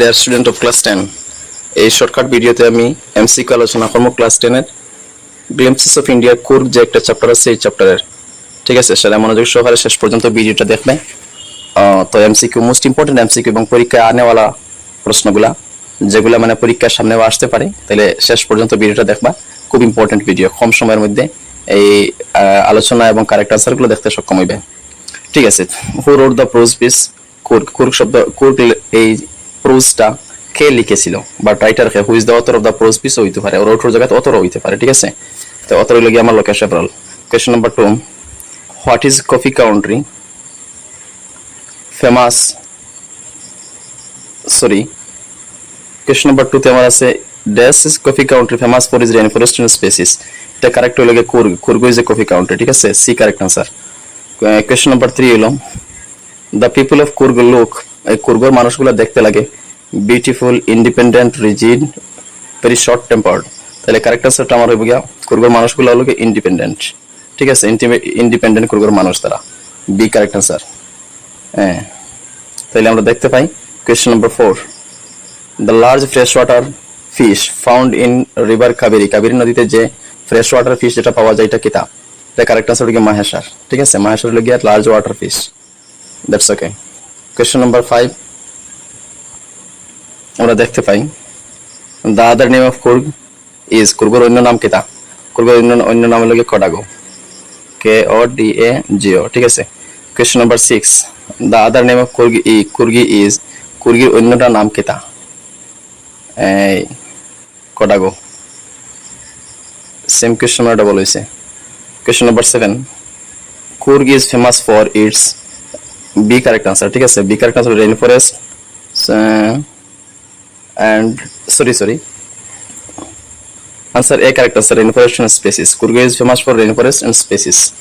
Dear student of class ten এই shortcut ভিডিওতে আমি এমসিকিউ আলোচনা করব ক্লাস টেনের গ্লিমসেস অফ ইন্ডিয়া কুর্গ যে একটা চ্যাপ্টার আছে, এই চ্যাপ্টারের ঠিক আছে, সেটা মনোযোগ সহকারে শেষ পর্যন্ত ভিডিওটা দেখবে। তো এমসিকিউ মোস্ট ইম্পর্টেন্ট এমসিকিউ এবং পরীক্ষায় আনেওয়ালা প্রশ্নগুলা, যেগুলা মানে পরীক্ষার সামনেও আসতে পারে, তাহলে শেষ পর্যন্ত ভিডিওটা দেখবা। খুব ইম্পর্টেন্ট ভিডিও কম সময়ের মধ্যে এই আলোচনা এবং কারেক্ট আনসারগুলো দেখতে সক্ষম হইবে। ঠিক আছে who wrote the prose piece Coorg Coorg শব্দ কুর্গ এই প্রোজটা কে লিখেছিল? বা writer K? Who is the author of the prose piece হইতে পারে। ওর অথর জায়গায় অথর হইতে পারে, ঠিক আছে? তো অথর গিয়ে আমার লোকেশ সেপারাল question number two what is coffee country famous sorry question number two তে আমার আছে dash is coffee country famous for is rain forest species এটা কারেক্ট হইলে গিয়ে Coorg Coorg is a coffee country ঠিক আছে? C correct answer question number three হলো the people of Coorg look কুর্গর মানুষগুলো দেখতে লাগে। Beautiful independent rigid very short tempered তাহলে কারেক্ট আনসারটা আমার হইব গিয়া কুর্গর মানুষগুলো হলো ইন্ডিপেন্ডেন্ট ঠিক আছে ইন্ডিপেন্ডেন্ট কুর্গর মানুষ তারা। বি কারেক্ট আনসার হ্যাঁ। তাহলে আমরা দেখতে পাই question number four the large fresh water fish found in river Kaveri Kaveri নদীতে যে ফ্রেশ ওয়াটার ফিশ যেটা পাওয়া যায়, এটা কিতা এটা কারেক্ট আনসার হলো মাহেশার। ঠিক আছে, মাহেশার হলো গিয়া large water fish that's okay question number five আমরা দেখতে পাই the other name of Coorg is কুর্গর অন্য নাম কিতা কুর্গর অন্য অন্য নাম হলো কডাগো কে ও ডি এ জিও ঠিক আছে? Question number six the other name of Coorgi E Coorgi is কুর্গির অন্যটা নাম কিতা এই কডাগো সেম কোয়েশ্চন এটা বলা হয়েছে। Question number seven Coorg is famous for its B correct answer ঠিক আছে? B correct answer rain forest and sorry sorry answer A correct answer rain forest and species Coorg is famous for rain forest and species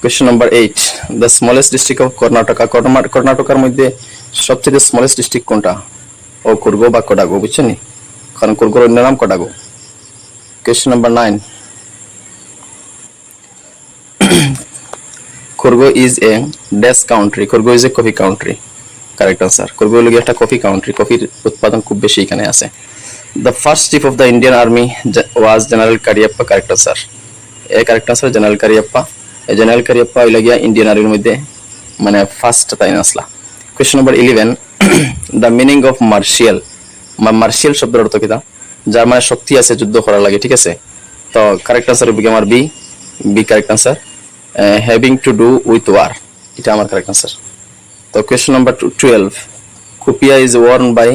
question number eight the smallest district of Karnataka Karna- কর্ণাটকার মধ্যে সবচেয়ে smallest district কোনটা? ও, কুর্গ বা কডাগো, বুঝছেন? কারণ কুর্গোর অন্য নাম Kodagu. Question number nine Coorg is a dash country Coorg is a coffee country correct answer Coorg হলো একটা কফি কাউন্ট্রি কফির উৎপাদন খুব বেশি এখানে আছে। The first chief of the Indian army was general Cariappa correct answer A correct answer general Cariappa এই general Cariappa হইলে গিয়া ইন্ডিয়ান আর্মির মধ্যে মানে ফার্স্ট তাই আসলা question number eleven the meaning of martial martial শব্দের অর্থ কিতা যার মানে শক্তি আছে, যুদ্ধ করার লাগে, ঠিক আছে? তো কারেক্ট আনসার হবে আমার B B correct answer having to do with war এটা আমার কারেক্ট আনসার তো question number twelve kufiya is worn by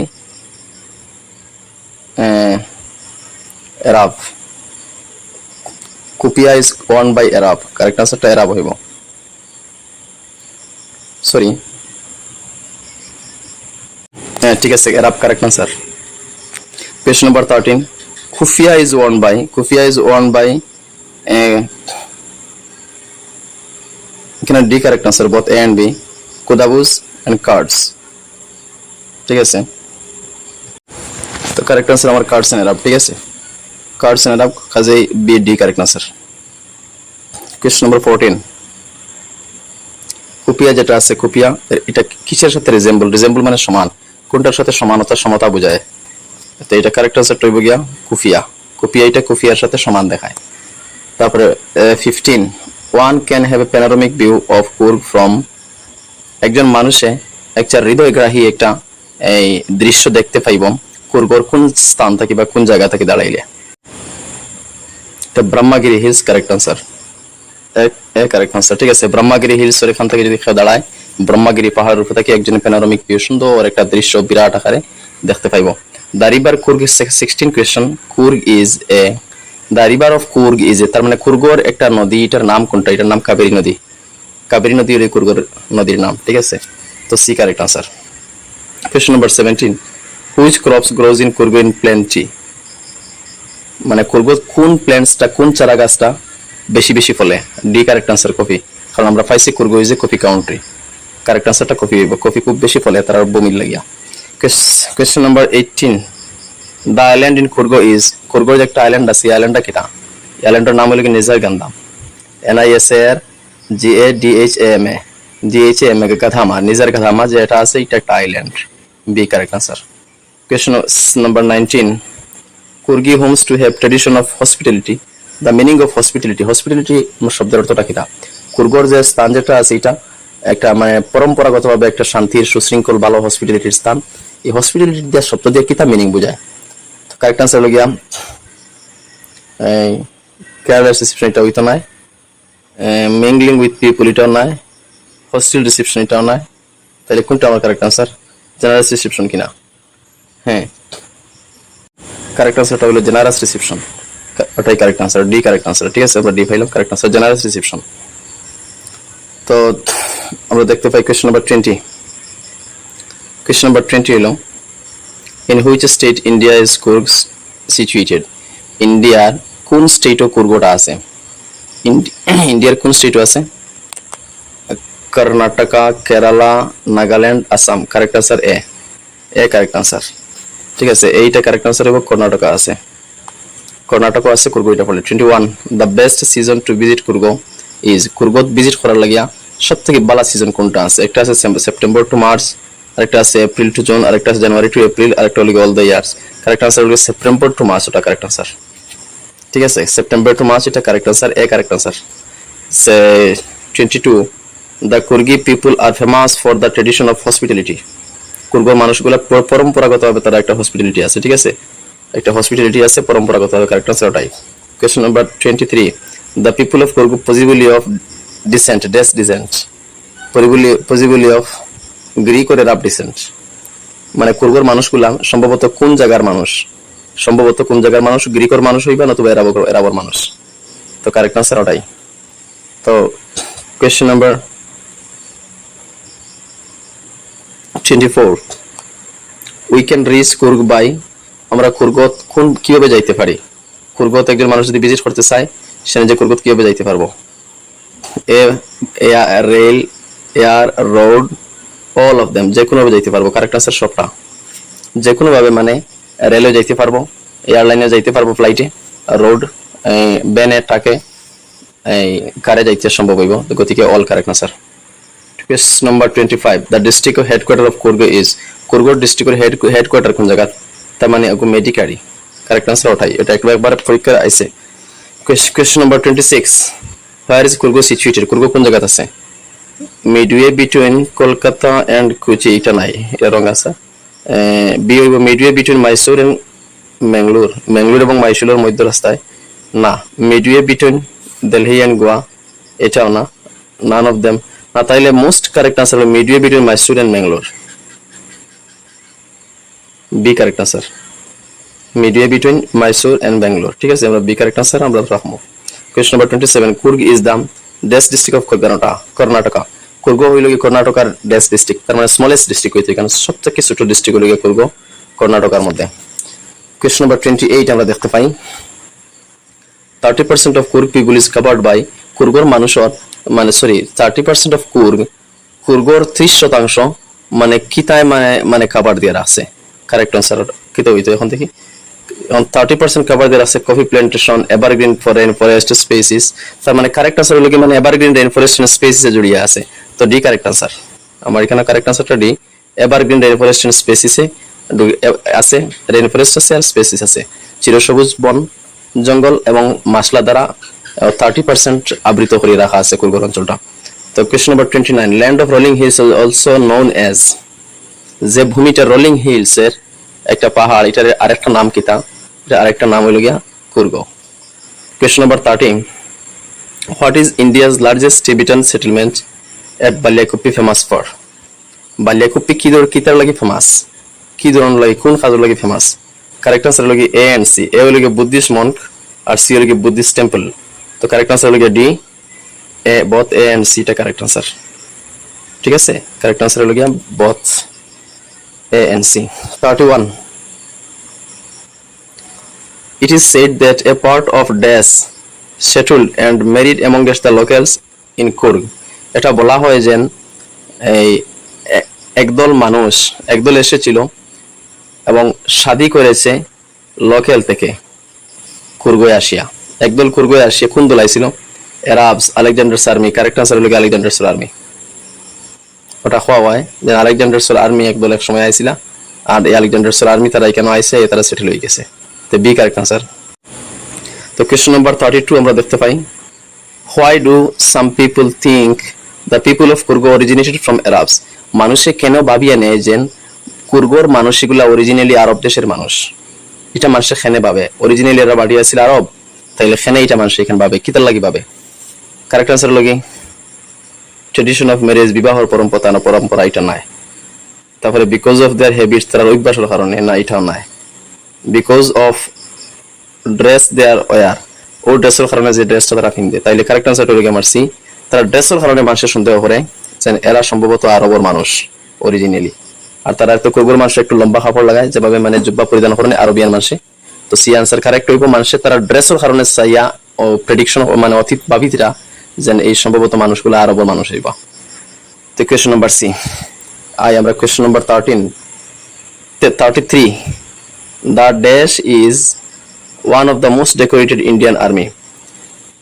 Arab kufiya is worn by Arab correct আনসারটা এরাব হইব সরি হ্যাঁ ঠিক আছে Arab correct answer question number thirteen kufiya is worn by kufiya is worn by এখানে D correct answer both A and B কুদাবুস and cards ঠিক আছে? তো correct answer আমার কার্ডস এরাব ঠিক আছে? কার্ডস এরাব কাজেই B D correct answer question number fourteen kupya যেটা আছে, কুপিয়া এটা কিসের সাথে রিজেম্বল রিজেম্বল মানে সমান। কোনটার সাথে সমানতা, সমতা বোঝায়? তো এটা কারেক্ট আনসার টইব গিয়া কুফিয়া। কুপিয়া এটা কুফিয়ার সাথে সমান দেখায়। তারপরে fifteen one can have a panoramic view of Coorg from একজন মানুষে একটা হৃদয়গ্রাহী একটা, এই দৃশ্য দেখতে পাইব, কুর্গর কোন স্থান থেকে বা কোন জায়গা থেকে দাঁড়াইলে। তো Brahmagiri hills correct answer correct answer ঠিক আছে? ব্রহ্মাগিরি হিলস এখান থেকে যদি দাঁড়ায়, ব্রহ্মাগিরি পাহাড়ের উপর থেকে একজন প্যানোরামিক ভিউ সুন্দর একটা দৃশ্য, বিরাট আকারে দেখতে পাইব। The river Coorg sixteen question Coorg is a the river of Coorg is a তার মানে কুর্গর একটা নদী, এটার নাম কোনটা? এটার নাম কাবেরী নদী। কাবেরী নদী হলো কুর্গর নদীর নাম, ঠিক আছে? তো C correct answer. Question number seventeen which crops grows in Coorg in plenty মানে কুর্গ কোন প্ল্যান্টসটা কোন চারা গাছটা বেশি বেশি ফলে? ডি কারেক্ট আনসার কফি কারণ আমরা পাইছি Coorg is a coffee country correct আনসারটা কফি হইব। কফি খুব বেশি ফলে, তার বমির লাগিয়া। Question number eighteen the island in Coorg is কুর্গর যে একটা আইল্যান্ড আছে আইল্যান্ডটা কিটা আইল্যান্ডের নাম হলো কি Nisargadhama N I S R G A D H A M A D H A M A গাধামা Nisargadhama যেটা আছে এটা একটা island B correct answer of- number 19. Kurgi homes to have tradition of hospitality. The meaning of hospitality. Hospitality শব্দের অর্থটা কিটা কুর্গর যে স্থান যেটা আছে এটা একটা মানে পরম্পরাগতভাবে একটা শান্তির সুশৃঙ্খল ভালো হসপিটালিটির স্থান এই হসপিটালিটি দেওয়ার শব্দ দিয়ে কিতা মিনিং বোঝায় কারেক্ট আনসার হলো গিয়া, এই কেয়ারলেস রিসেপশন এটা হইতো নাই। মিংলিং উইথ পিপল এটাও নাই হোস্টেল রিসেপশন এটাও নাই। তাহলে কোনটা আমার কারেক্ট আনসার জেনারেল রিসেপশন কিনা? হ্যাঁ। কারেক্ট আনসারটা হলো জেনারেস রিসেপশন ওটাই correct answer D correct answer ঠিক আছে, আমরা ডি পাইলাম কারেক্ট আনসার জেনারেস রিসেপশন তো আমরা দেখতে পাই question number twenty question number twenty হলো in which state India is Coorg situated ইন্ডিয়ার কোন স্টেটও কুর্গটা আছে? ইন্ডি- ইন্ডিয়ার কোন স্টেটও আছে? Karnataka, Kerala, Nagaland, Assam. Correct answer A A correct answer ঠিক আছে, এইটা কারেক্ট আনসার এবং কর্ণাটকা আছে। কর্ণাটক আছে, কুর্গো এটা পড়লে twenty one the best season to visit Coorg is কুর্গোত visit করার লাগিয়া সব থেকে ভালো সিজন কোনটা আছে? একটা আছে সেপ্টেম্বর টু মার্চ আরেকটা আছে এপ্রিল টু জুন আরেকটা আছে জানুয়ারি টু এপ্রিল আরেকটা হলো all the years correct answer হলো সেপ্টেম্বর টু মার্চ ওটা কারেক্ট আনসার ঠিক আছে? সেপ্টেম্বর টু মার্চ এটা correct answer A correct answer say twenty two the Coorgi people are famous for the tradition of hospitality কুর্গোর মানুষগুলো পর- পরম্পরাগতভাবে তারা একটা hospitality আছে, ঠিক আছে? একটা হসপিটালিটি আছে, পরম্পরাগতভাবে কারেক্ট আনসার ওটাই। Question number twenty three the people of Coorg possibly of descent dress descent possibly of Greek or Arab descent মানে কুর্গোর মানুষগুলা সম্ভবত কোন জায়গার মানুষ? সম্ভবত কোন জায়গার মানুষ গ্রিকর মানুষ হইবা নতুবা এরাবর এরাবর মানুষ? তো কারেক্ট আনসার ওটাই। তো question number twenty four we can reach Coorg by আমরা কুর্গত কোন কীভাবে যাইতে পারি? কুর্গত একজন মানুষ যদি ভিজিট করতে চায় সে নিজে কুর্গত কীভাবে যাইতে পারব? A rail air road all of them যে কোনোভাবে যাইতে পারব কারেক্ট আনসার সবটা? যে কোনোভাবে মানে রেলে যাইতে পারব এয়ারলাইনে যাইতে পারব ফ্লাইটে রোড ব্যানে ট্রাকে এই কারে যাইতে সম্ভব হইব, গতিকে অল কারেক্ট না sir Question number 25. The district headquarter of Kurgo is Kurgo district head headquarter কোন জায়গা? তার মানে ওগো মেডিকারি কারেক্ট আনসার ওঠাই, এটা একবার একবার পরীক্ষা আইছে। Question number 26 where is Coorg situated কুর্গো কোন জায়গাতে আছে? Midway between Kolkata and Kochi এটা নাই এটা রং আছে বি হইব midway between Mysore and Mangalore Mangalore এবং মাইসুরের মধ্য রাস্তায় না midway between Delhi and Goa এটাও না নান অফ দেম না তাইলে মোস্ট কারেক্ট আনসার হলো midway between Mysore and Mangalore B correct answer midway between Mysore and Bangalore ঠিক আছে আমরা বি কারেক্ট আনসার আমরা রাখব question number twenty seven Coorg is the dress district of Karnataka Karnataka Coorg হইল কি কর্ণাটকার ডেস ডিস্ট্রিক্ট তার মানে স্মলেস্ট ডিস্ট্রিক্ট হইতে এখানে সবথেকে ছোট ডিস্ট্রিক্ট হইল কুর্গ, কর্ণাটকার মধ্যে। কোয়েশ্চন নাম্বার টোয়েন্টি এইট আমরা দেখতে পাই। Thirty percent of Coorg people is covered by কুর্গর মানুষের মানে sorry thirty percent of Coorg, কুর্গর ত্রিশ শতাংশ মানে কিতায় মানে মানে কাভার দিয়ে আছে কারেক্ট আনসার কিতা হইতো এখন দেখি। থার্টি পার্সেন্ট কাভার দিয়ে আছে coffee plantation evergreen rain forest species তার মানে কারেক্ট আনসার হলো কি মানে এভারগ্রিন রেন ফরেস্ট স্পেসিসে জড়িয়ে আছে। তো ডি কারেক্ট আনসার আমার এখানে কারেক্ট আনসারটা ডি এভারগ্রিন রেন ফরেস্ট স্পেসিসে আছে রেন ফরেস্ট আছে আর স্পেসিস আছে। চিরসবুজ বন, জঙ্গল এবং মাসলা দ্বারা থার্টি পার্সেন্ট আবৃত করে রাখা আছে কুলগড় অঞ্চলটা। তো question number twenty nine land of rolling hills also known as যে ভূমিটা রোলিং হিলস এর একটা পাহাড়, এটার আরেকটা নাম কি তা? এটা আরেকটা নাম হইল গিয়া Coorg question number thirteen what is India's largest Tibetan settlement at Bylakuppe famous for Bylakuppe কি ধর কিতার লাগি ফেমাস কি ধরনের লাগি কোন কাজের লাগি ফেমাস কারেক্ট আনসার হলো এ এন্ড সি এ হলো বুদ্ধিস্ট মন্ক আর সি হলো বুদ্ধিস্ট টেম্পল তো কারেক্ট আনসার হলো D A both A and C টা কারেক্ট আনসার ঠিক আছে? কারেক্ট আনসার হলো গিয়া both A and C thirty one It is said that a part of dash settled and married amongst the locals in Kurg. এটা বলা হয় যে এই একদল মানুষ, একদল এসেছিল এবং শাদি করেছে লোকেল থেকে কুর্গয়ে আসিয়া। একদল কুর্গয়ে আসিয়া কোন দল আইছিল Arabs Alexander's army correct answer হলো আলেকজান্ডার্স আর্মি ওটা হওয়া হয় যে আলেকজান্ডার্স আর্মি একদল এক সময় আইছিলা আর এই আলেকজান্ডার্সের আর্মি তারা এখানে আইসে, তারা সেটেল হয়ে গেছে। তো বি কারেক্ট আনসার তো কোয়েশ্চন নাম্বার থার্টি টু আমরা দেখতে পাই। Why do some people think the people of Coorg originated from Arabs মানুষে কেন ভাবিয়া নেয় যে কুর্গোর মানুষ এগুলা অরিজিনালি আরব দেশের মানুষ? এটা মানুষে খেনে পাবে অরিজিনালি এরা বাড়ি আছিল আরব, তাইলে খেনে এটা মানুষ এখানে পাবে কিতার লাগি পাবে কারেক্ট আনসার লাগি ট্রেডিশন অফ ম্যারেজ বিবাহর পরম্পরা না পরম্পরা, এটা নাই। তারপরে বিকজ অফ দেয়ার হ্যাবিটস তার অভ্যাসের কারণে না, এটাও নাই। Because of dress their wear ও ড্রেসের কারণে যে ড্রেসটা তারা কিনবে তাইলে কারেক্ট আনসার হলো আমার সি তারা ড্রেসের কারণে মানুষের সন্দেহ করে যে এরা সম্ভবত আরবর মানুষ অরিজিনালি আর তারা তো কুরগুর মানুষ একটু লম্বা কাপড় লাগায়, যেভাবে মানে জুব্বা পরিধান করেন আরবিয়ান মানুষে। তো সি আনসার কারেক্ট হইব মানুষের, তারা ড্রেসের কারণে চাইয়া ও প্রেডিকশন মানে অতীত ভাবিতরা যেন এই সম্ভবত মানুষগুলো আরবর মানুষ হইব। তো কোয়েশ্চন নাম্বার সি আই, আমরা question number thirteen thirty three the dash is one of the most decorated Indian army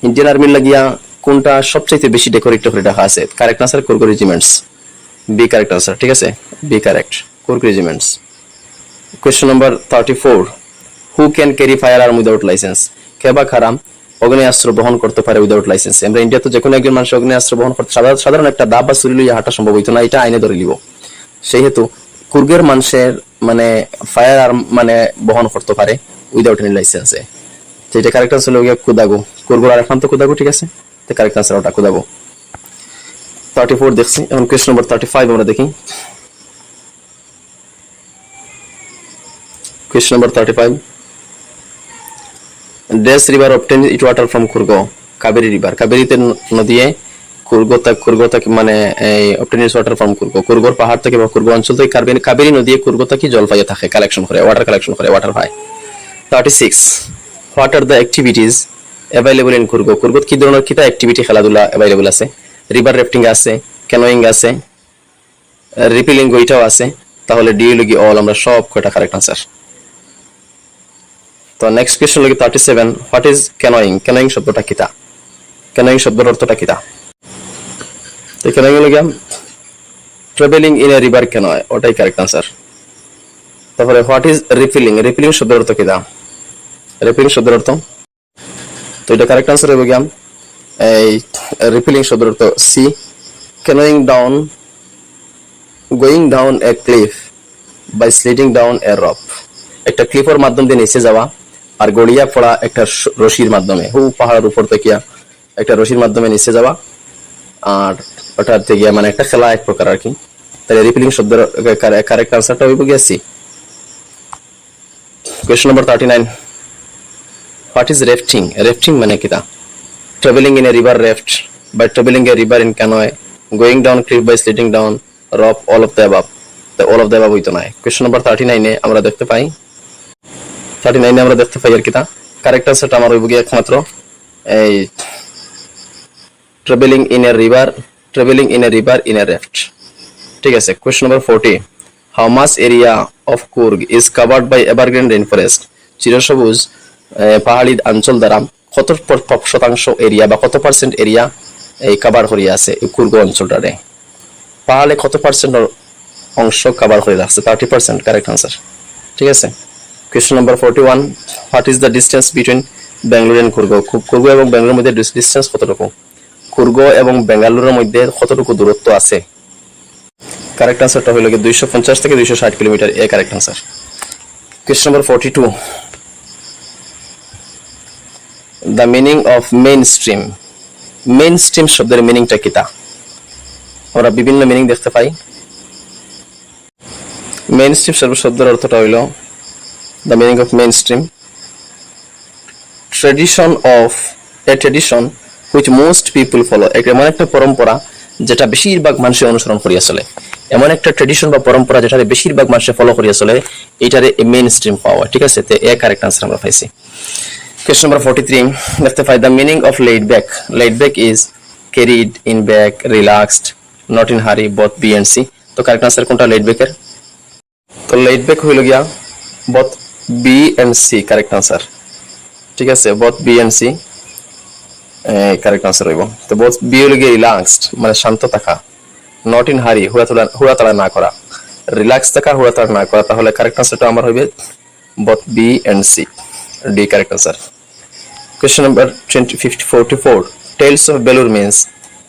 Indian আর্মির লাগিয়া কোনটা সবচাইতে বেশি ডেকোরেট করে রাখা আছে? Correct answer Coorg regiments B correct answer ঠিক আছে? B correct Coorg regiments question number thirty four who can carry firearm without license কে বা খারাম অগ্নেয়াস্ত্র বহন করতে পারে উইদাউট লাইসেন্স আমরা ইন্ডিয়াতে যে কোনো একজন মানুষ অগ্নেয়াস্ত্র বহন করতে সাধারণ একটা দাব বা চুরি হাঁটা সম্ভব হইতো না, এটা আইনে ধরে লিব সেই হেতু কুর্গের মানুষের মানে ফায়ার আর্ম মানে বহন করতে পারে উইদাউট এনি লাইসেন্সে যেটা কারেক্ট আনসার হলো কুদাগু। কুরগুর আর এখন তো কুদাগু, ঠিক আছে? তো কারেক্ট আনসার ওটা থার্টি ফোর দেখছি, এখন কোয়েশ্চন নম্বর থার্টি ফাইভ আমরা দেখি। Question number thirty five dress river obtain it water from Coorg Kaveri river কাবেরিতে নদীয়ে কুরগো তা কুরগো তাকে মানে এই অবটেনিস ওয়াটার ফ্রম কুরগো কুরগোর পাহাড় থেকে বা কুরগো অঞ্চল থেকে কাবেরি কাবেরি নদী কুরগো থেকে জল পাইয়ে থাকে কালেকশন করে ওয়াটার কালেকশন করে ওয়াটার পায় thirty six what are the activities available in Coorg কুরগোত কি ধরনের কিতা অ্যাক্টিভিটি খেলাধুলা অ্যাভেলেবল আছে? রিভার র্যাফটিং আছে ক্যানোয়িং আছে রিপিলিং ওইটাও আছে। তাহলে ডি লগি অল আমরা সব কয়টা কারেক্ট আনসার তো নেক্সট কোয়েশ্চন লাগি thirty seven what is canoeing canoeing শব্দটা কিতা? ক্যানোয়িং শব্দের অর্থটা কিতা? তো ক্যানোয়িং লাগি travelling in a river canoe ওটাই কারেক্ট আনসার তারপরে হোয়াট ইজ রিফিলিং রিফিলিং শব্দের অর্থ কিতা? রিফিলিং শব্দের অর্থ? তো এটা কারেক্ট আনসার হবে গিয়া এই রিফিলিং শব্দের অর্থ C canoeing down going down a cliff by sliding down a rope একটা ক্লিফের মাধ্যম দিয়ে নিচে যাওয়া আর গড়িয়া পড়া একটা রশির মাধ্যমে। হু, পাহাড়ের উপর থেকে একটা রশির মাধ্যমে নিচে যাওয়া আর ওটার থেকে মানে একটা খেলা এক প্রকার আর কি। তাহলে রিপিলিং শব্দের কারেক্ট আনসারটা হইব গিয়া C question number thirty nine what is rafting rafting মানে কিতা travelling in a river raft by travelling a river in canoe going down cliff by sliding down rope all of the above all of the above হইতো না। Question number thirty নাইনে আমরা দেখতে পাই। Thirty নাইনে আমরা দেখতে পাই আর কিতা কারেক্ট আনসারটা আমার হইব গিয়া একমাত্র। এই travelling in a river travelling in a river in a raft ঠিক আছে question number forty how much area of Coorg is covered by evergreen rain forest চিরসবুজ পাহাড়ি অঞ্চল দ্বারা কত শতাংশ এরিয়া বা কত পার্সেন্ট এরিয়া এই কাভার করিয়া আছে এই কুর্গ অঞ্চলটারে? পাহাড়ে কত পার্সেন্ট অংশ কাভার করে রাখছে থার্টি পার্সেন্ট কারেক্ট আনসার ঠিক আছে? Question number forty one what is the distance between Bangalore and Coorg Coorg এবং ব্যাঙ্গালোর মধ্যে ডিস্টেন্স কতটুকু? কুর্গ এবং বেঙ্গালুরুর মধ্যে কতটুকু দূরত্ব আছে? কারেক্ট আনসারটা হইল দুইশো পঞ্চাশ থেকে দুইশো ষাট kilometre, A correct answer question number forty two the meaning of mainstream mainstream শব্দের মিনিংটা কিতা আমরা বিভিন্ন মিনিং দেখতে পাই। মেইন স্ট্রিম শব্দের অর্থটা হইল the meaning of mainstream tradition of a tradition which most people follow এমন একটা পরম্পরা যেটা বেশিরভাগ মানুষের অনুসরণ করিয়া চলে এমন একটা ট্রেডিশন বা পরম্পরা যেটা বেশিরভাগ মানুষের ফলো করিয়া চলে এইটারে মেইন স্ট্রিম পাওয়া। ঠিক আছে? তো এ কারেক্ট আনসার আমরা পাইছি। Question number 43. Let's find the meaning of laid back. Laid back is carried in back, relaxed, not in hurry, both B and C. তো কারেক্ট আনসার কোনটা back এর তো laid back হইল গিয়া both B and C correct answer ঠিক আছে both B and C correct answer হইব তো both B হইল গিয়া রিল্যাক্সড মানে শান্ত থাকা নট ইন হারি হুড়াতলা হুড়াতলা না করা রিল্যাক্স থাকা হুড়াতাড় না করা তাহলে কারেক্ট আনসারটা আমার হইবে both B and C question number twenty fifty forty four tales of Belur means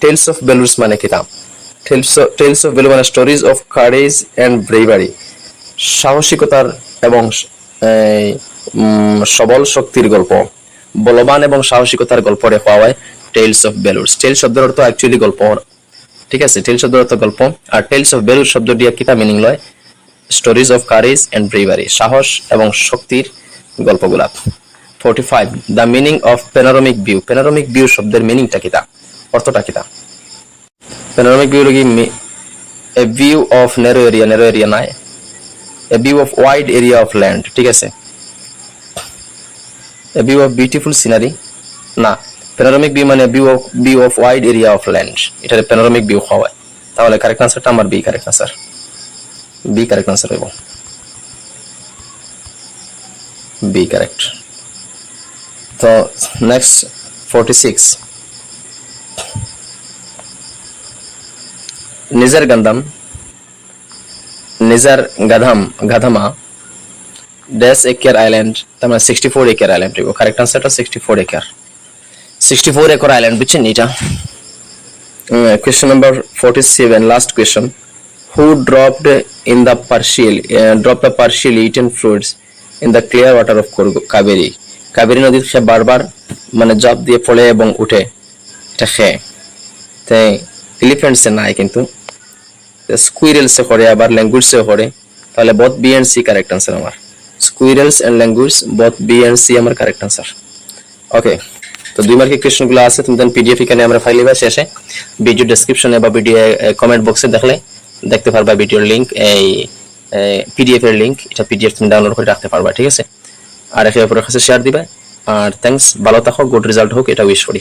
tales of বেলুরস মানে কি নাম টেলস অফ বেলুর মানে stories of courage and bravery সাহসিকতার এবং সবল শক্তির গল্প বলবান এবং সাহসিকতার গল্প রেখা হয় টেলস অফ বেলুর টেল শব্দের অর্থ অ্যাকচুয়ালি গল্প ঠিক আছে টেল শব্দের অর্থ গল্প আর টেলস অফ বেলুর শব্দ দিয়ে কিতা মিনিং লয় stories of courage and bravery সাহস এবং শক্তির গল্পগুলা। Forty five the meaning of panoramic view panoramic view শব্দের মিনিংটা কিতা অর্থটা কিতা পেনারমিক ভিউ কি a view of narrow area narrow area নাই। A view of wide area of land ঠিক আছে? A view of beautiful scenery না। প্যানোরামিক ভিউ মানে view of view of wide area of land এটা panoramic view হয় তাহলে correct আনসারটা আমার B correct answer B correct answer হইব। বি কারেক্ট তো next forty six Nisargadhama Nisargadhama গাধামা dash acre island তার মানে sixty four acre island correct আনসারটা sixty four acre sixty four acre island বুঝছেন এটা? Question number forty seven last question who dropped in the partial drop the partial eaten fruits in the clear water of Kaveri Kaveri নদীতে সে বারবার মানে job দিয়ে পড়ে এবং উঠে, এটা খেয়ে তাই এলিফেন্টসে নাই কিন্তু। স্কুইরেলসে করে, আবার ল্যাঙ্গুয়েজে করে। তাহলে both B and C correct answer আমার। Squirrels and language both B and C আমার কারেক্ট আনসার ওকে তো দুই মার্কের কোয়েশ্চনগুলো আছে, তুমি দেন পিডিএফ এখানে আমরা ফাইল বা শেষে। ভিডিও ডেসক্রিপশনে বা ভিডিও কমেন্ট বক্সে দেখলে দেখতে পারবা ভিডিওর লিংক এই পিডিএফ এর লিঙ্ক এটা পিডিএফ তুমি ডাউনলোড করে রাখতে পারবা, ঠিক আছে? আর একে অপরের কাছে শেয়ার দিবা, আর থ্যাংকস ভালো থাকো গুড রেজাল্ট হোক, এটা উইশ করি।